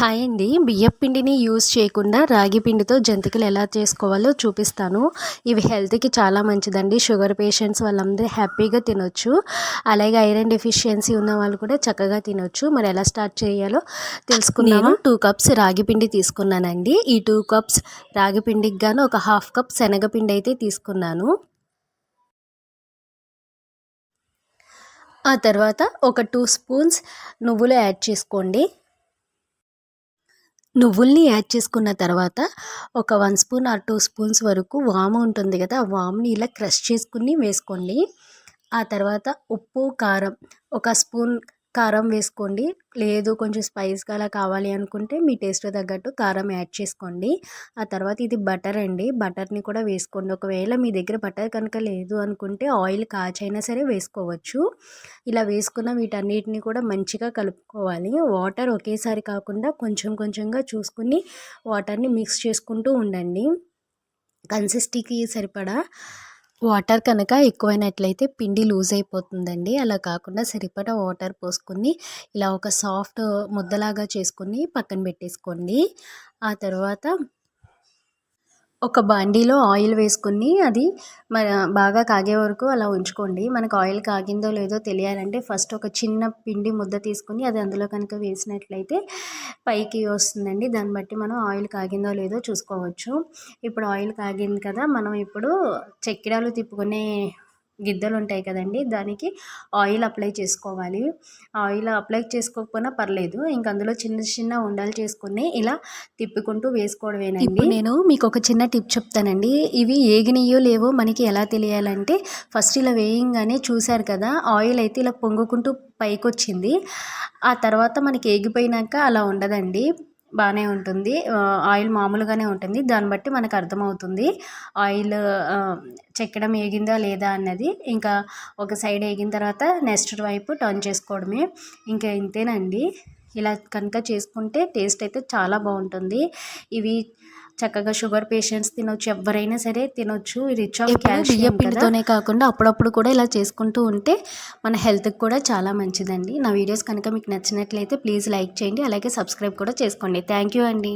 Hi అండి. బియ్యం పిండిని యూజ్ చేయకుండా రాగి పిండితో జంతికలు ఎలా చేసుకోవాలో చూపిస్తాను. ఇవి హెల్త్కి చాలా మంచిదండి. షుగర్ పేషెంట్స్ వాళ్ళందరూ హ్యాపీగా తినొచ్చు. అలాగే ఐరన్ డెఫిషియన్సీ ఉన్న వాళ్ళు కూడా చక్కగా తినొచ్చు. మరి ఎలా స్టార్ట్ చేయాలో తెలుసుకున్నాను టూ కప్స్ రాగి పిండి తీసుకున్నానండి. ఈ టూ కప్స్ రాగి పిండికి గాను ఒక హాఫ్ కప్ శనగపిండి అయితే తీసుకున్నాను. ఆ తర్వాత ఒక టూ స్పూన్స్ నువ్వులు యాడ్ చేసుకోండి. నువ్వుల్ని యాడ్ చేసుకున్న తర్వాత ఒక one spoon or two spoons వరకు వాము ఉంటుంది కదా ఆ వాముని ఇలా క్రష్ చేసుకుని వేసుకోండి. ఆ తర్వాత ఉప్పు కారం ఒక స్పూన్ కారం వేసుకోండి. లేదు కొంచెం స్పైస్గా అలా కావాలి అనుకుంటే మీ టేస్ట్ తగ్గట్టు కారం యాడ్ చేసుకోండి. ఆ తర్వాత ఇది బటర్ అండి. బటర్ని కూడా వేసుకోండి. ఒకవేళ మీ దగ్గర బటర్ కనుక లేదు అనుకుంటే ఆయిల్ కాచైనా సరే వేసుకోవచ్చు. ఇలా వేసుకున్న వీటన్నిటిని కూడా మంచిగా కలుపుకోవాలి. వాటర్ ఒకేసారి కాకుండా కొంచెం కొంచెంగా చూసుకుని వాటర్ని మిక్స్ చేసుకుంటూ ఉండండి. కన్సిస్టీకి సరిపడా వాటర్ కనుక ఎక్కువైనట్లయితే పిండి లూజ్ అయిపోతుందండి. అలా కాకుండా సరిపడా వాటర్ పోసుకొని ఇలా ఒక సాఫ్ట్ ముద్దలాగా చేసుకొని పక్కన పెట్టేసుకోండి. ఆ తర్వాత ఒక బాండీలో ఆయిల్ వేసుకుని అది మన బాగా కాగే వరకు అలా ఉంచుకోండి. మనకు ఆయిల్ కాగిందో లేదో తెలియాలంటే ఫస్ట్ ఒక చిన్న పిండి ముద్ద తీసుకుని అది అందులో కనుక వేసినట్లయితే పైకి వస్తుందండి. దాన్ని బట్టి మనం ఆయిల్ కాగిందో లేదో చూసుకోవచ్చు. ఇప్పుడు ఆయిల్ కాగింది కదా మనం ఇప్పుడు చెక్కిడాలు తిప్పుకునే గిద్దలు ఉంటాయి కదండి దానికి ఆయిల్ అప్లై చేసుకోవాలి. ఆయిల్ అప్లై చేసుకోకపోయినా పర్లేదు ఇంక అందులో చిన్న చిన్న ఉండలు చేసుకుని ఇలా తిప్పుకుంటూ వేసుకోవడమేనండి. నేను మీకు ఒక చిన్న టిప్ చెప్తానండి. ఇవి ఏగినయో లేవో మనకి ఎలా తెలియాలంటే ఫస్ట్ ఇలా వేయంగానే చూశారు కదా ఆయిల్ అయితే ఇలా పొంగుకుంటూ పైకి వచ్చింది ఆ తర్వాత మనకి ఏగిపోయినాక అలా ఉండదండి. బాగానే ఉంటుంది. ఆయిల్ మామూలుగానే ఉంటుంది. దాన్ని బట్టి మనకు అర్థమవుతుంది. ఆయిల్ చెక్కడం ఏగిందా లేదా అన్నది. ఇంకా ఒక సైడ్ వేగిన తర్వాత నెక్స్ట్ వైపు టర్న్ చేసుకోవడమే. ఇంకా ఇంతేనండి. ఇలా కనుక చేసుకుంటే టేస్ట్ అయితే చాలా బాగుంటుంది. ఇవి చక్కగా షుగర్ పేషెంట్స్ తినొచ్చు ఎవరైనా సరే తినొచ్చు. రిచ్ ఆఫ్ బియ్యం పిండితోనే కాకుండా అప్పుడప్పుడు కూడా ఇలా చేసుకుంటూ ఉంటే మన హెల్త్కి కూడా చాలా మంచిదండి. నా వీడియోస్ కనుక మీకు నచ్చినట్లయితే ప్లీజ్ లైక్ చేయండి అలాగే సబ్స్క్రైబ్ కూడా చేసుకోండి. థ్యాంక్ యూ అండి.